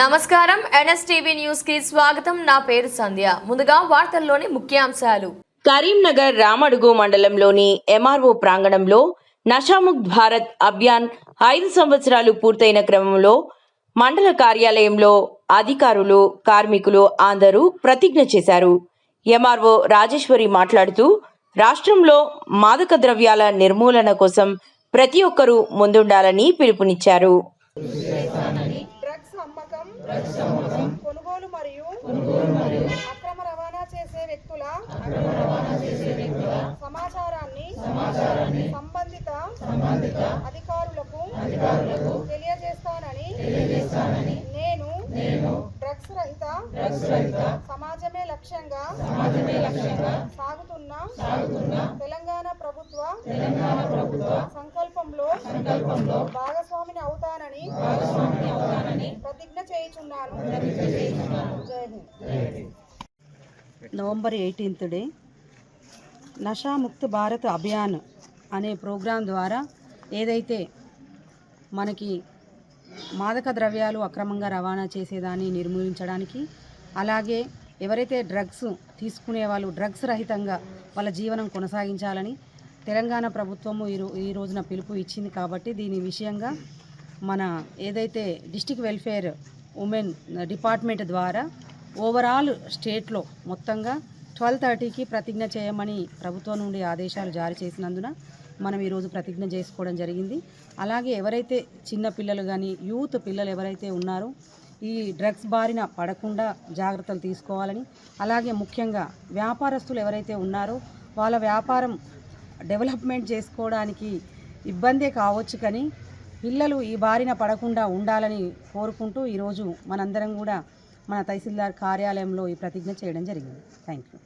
నమస్కారం. ఎన్ఎస్టీవీ న్యూస్కి స్వాగతం. నా పేరు సంధ్య. ముందుగా వార్తల్లోని ముఖ్యాంశాలు. కరీంనగర్ రామడుగు మండలంలోని ఎంఆర్ఓ ప్రాంగణంలో నషాముక్త్ భారత్ అభియాన్ ఐదు సంవత్సరాలు పూర్తయిన క్రమంలో మండల కార్యాలయంలో అధికారులు కార్మికులు అందరూ ప్రతిజ్ఞ చేశారు. ఎంఆర్ఓ రాజేశ్వరి మాట్లాడుతూ రాష్ట్రంలో మాదక ద్రవ్యాల నిర్మూలన కోసం ప్రతి ఒక్కరూ ముందుండాలని పిలుపునిచ్చారు. అమ్మకం కొనుగోలు మరియు అక్రమ రవాణా చేసే వ్యక్తుల సమాచారాన్ని సంబంధిత అధికారులకు తెలియజేస్తానని నేను డ్రగ్స్ రహిత సమాజమే లక్ష్యంగా సాగుతున్న తెలంగాణ ప్రభుత్వ సంకల్పంలో చేయుచున్నాను November eighteenth day. Nasha Mukt Bharat Abhiyan అనే ప్రోగ్రాం ద్వారా ఏదైతే మనకి మాదక ద్రవ్యాలు అక్రమంగా రవాణా చేసేదాన్ని నిర్మూలించడానికి అలాగే ఎవరైతే డ్రగ్స్ తీసుకునే వాళ్ళు డ్రగ్స్ రహితంగా వాళ్ళ జీవనం కొనసాగించాలని తెలంగాణ ప్రభుత్వము ఈ ఈ రోజున పిలుపు ఇచ్చింది కాబట్టి దీని విషయంగా మన ఏదైతే డిస్టిక్ వెల్ఫేర్ ఉమెన్ డిపార్ట్మెంట్ ద్వారా ఓవరాల్ స్టేట్లో మొత్తంగా ట్వెల్వ్ థర్టీకి ప్రతిజ్ఞ చేయమని ప్రభుత్వం నుండి ఆదేశాలు జారీ చేసినందున మనం ఈరోజు ప్రతిజ్ఞ చేసుకోవడం జరిగింది. అలాగే ఎవరైతే చిన్న పిల్లలు కానీ యూత్ పిల్లలు ఎవరైతే ఉన్నారో ఈ డ్రగ్స్ బారిన పడకుండా జాగ్రత్తలు తీసుకోవాలని అలాగే ముఖ్యంగా వ్యాపారస్తులు ఎవరైతే ఉన్నారో వాళ్ళ వ్యాపారం డెవలప్మెంట్ చేసుకోవడానికి ఇబ్బందే కావచ్చు కానీ పిల్లలు ఈ బారిన పడకుండా ఉండాలని కోరుకుంటూ ఈరోజు మనందరం కూడా మన తహసీల్దార్ కార్యాలయంలో ఈ ప్రతిజ్ఞ చేయడం జరిగింది. Thank you